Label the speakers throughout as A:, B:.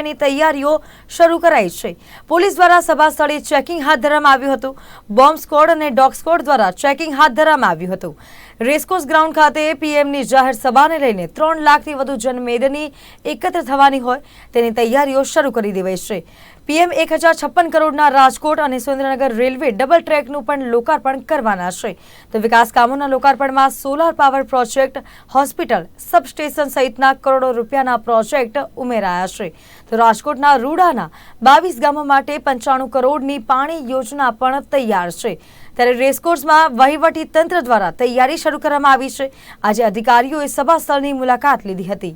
A: ની તૈયારીઓ શરૂ કરાઈ છે. પોલીસ દ્વારા સભા સ્થળે ચેકિંગ હાથ ધરવામાં આવ્યું હતું. બોમ્બ સ્કોડ અને ડોગ સ્કોડ દ્વારા ચેકિંગ હાથ ધરવામાં આવ્યું હતું. રેસકોર્સ ગ્રાઉન્ડ ખાતે પીએમની જાહેર સભાને લઈને ત્રણ લાખથી વધુ જનમેદની એકત્ર થવાની હોય તેની તૈયારીઓ શરૂ કરી દેવાઈ છે. પીએમ એક હજાર છપ્પન કરોડના રાજકોટ અને સુરેન્દ્રનગર રેલવે ડબલ ટ્રેકનું પણ લોકાર્પણ કરવાના છે. તો વિકાસ કામોના લોકાર્પણમાં solar power project, hospital, substation સહિતના કરોડો રૂપિયાના પ્રોજેક્ટ ઉમેરાયા છે. તો રાજકોટના રૂડાના બાવીસ ગામો માટે પંચાણું કરોડની પાણી યોજના પણ તૈયાર છે. ત્યારે રેસકોર્સમાં વહીવટી તંત્ર દ્વારા તૈયારી શરૂ કરવામાં આવી છે. આજે અધિકારીઓએ સભા સ્થળની મુલાકાત લીધી હતી.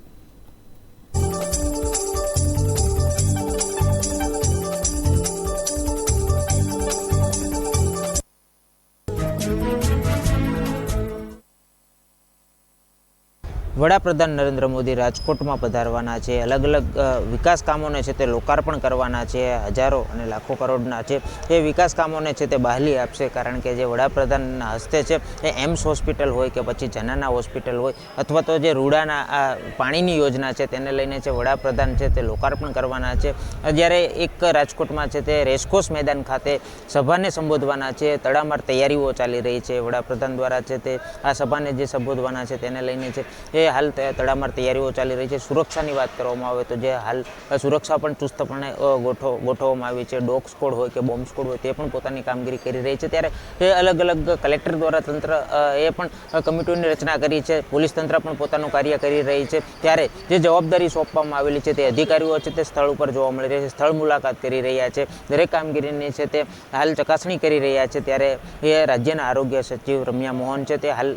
B: વડાપ્રધાન નરેન્દ્ર મોદી રાજકોટમાં પધારવાના છે. અલગ અલગ વિકાસ કામોને છે તે લોકાર્પણ કરવાના છે. હજારો અને લાખો કરોડના છે. એ વિકાસ કામોને છે તે બહાલી આપશે કારણ કે જે વડાપ્રધાનના હસ્તે છે એ એમ્સ હોસ્પિટલ હોય કે પછી જનાના હોસ્પિટલ હોય અથવા તો જે રૂડાના આ પાણીની યોજના છે તેને લઈને છે વડાપ્રધાન છે તે લોકાર્પણ કરવાના છે. જ્યારે એક રાજકોટમાં છે તે રેસકોર્સ મેદાન ખાતે સભાને સંબોધવાના છે. તડામાર તૈયારીઓ ચાલી રહી છે. વડાપ્રધાન દ્વારા છે તે આ સભાને જે સંબોધવાના છે તેને લઈને છે એ હાલ તે તડામાર તૈયારીઓ ચાલી રહી છે. સુરક્ષાની વાત કરવામાં આવે તો જે હાલ સુરક્ષા પણ ચુસ્તપણે ગોઠવ, ગોઠવવામાં આવી છે. ડોગ સ્કોડ હોય કે બોમ્બ સ્કોડ હોય તે પણ પોતાની કામગીરી કરી રહી છે. ત્યારે અલગ અલગ કલેક્ટર દ્વારા તંત્ર એ પણ કમિટીઓની રચના કરી છે. પોલીસ તંત્ર પણ પોતાનું કાર્ય કરી રહી છે. ત્યારે જે જવાબદારી સોંપવામાં આવેલી છે તે અધિકારીઓ છે તે સ્થળ ઉપર જોવા મળી રહ્યા છે. સ્થળ મુલાકાત કરી રહ્યા છે. દરેક કામગીરીની છે તે હાલ ચકાસણી કરી રહ્યા છે. ત્યારે એ રાજ્યના આરોગ્ય સચિવ રમ્યા મોહન છે તે હાલ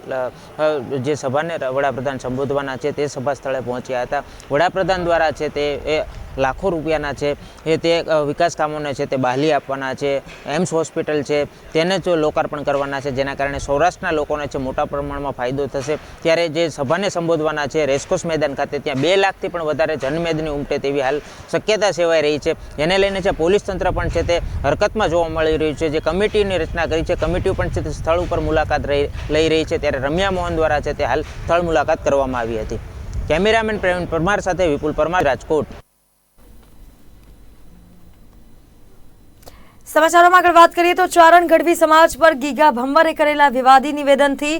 B: જે સભાને વડાપ્રધાન સંબોધવાના છે તે સભા સ્થળે પહોંચ્યા હતા. વડાપ્રધાન દ્વારા છે તે એ લાખો રૂપિયાના છે. એ તે વિકાસ કામોને છે તે બહાલી આપવાના છે. એમ્સ હોસ્પિટલ છે. તેને જ લોકાર્પણ કરવાના છે. જેના કારણે સૌરાષ્ટ્રના લોકોને છે મોટા પ્રમાણમાં ફાયદો થશે. ત્યારે જે સભાને સંબોધવાના છે, રેસકોસ મેદાન ખાતે, ત્યાં બે લાખથી પણ વધારે જનમેદની ઉમટે તેવી હાલ શક્યતા સેવાઈ રહી છે. એને લઈને છે પોલીસ તંત્ર પણ છે તે હરકતમાં જોવા મળી રહ્યું છે. જે કમિટીની રચના કરી છે, કમિટીઓ પણ છે તે સ્થળ ઉપર મુલાકાત લઈ રહી છે. ત્યારે રમ્યા મોહન દ્વારા છે તે હાલ સ્થળ મુલાકાત કરવામાં આવી હતી. કેમેરામેન પ્રવીણ પરમાર સાથે વિપુલ પરમાર, રાજકોટ.
A: સમાચારોમાં આગળ વાત કરીએ તો ચારણ ગઢવી સમાજ પર ગીગા ભંવરે કરેલા વિવાદી નિવેદનથી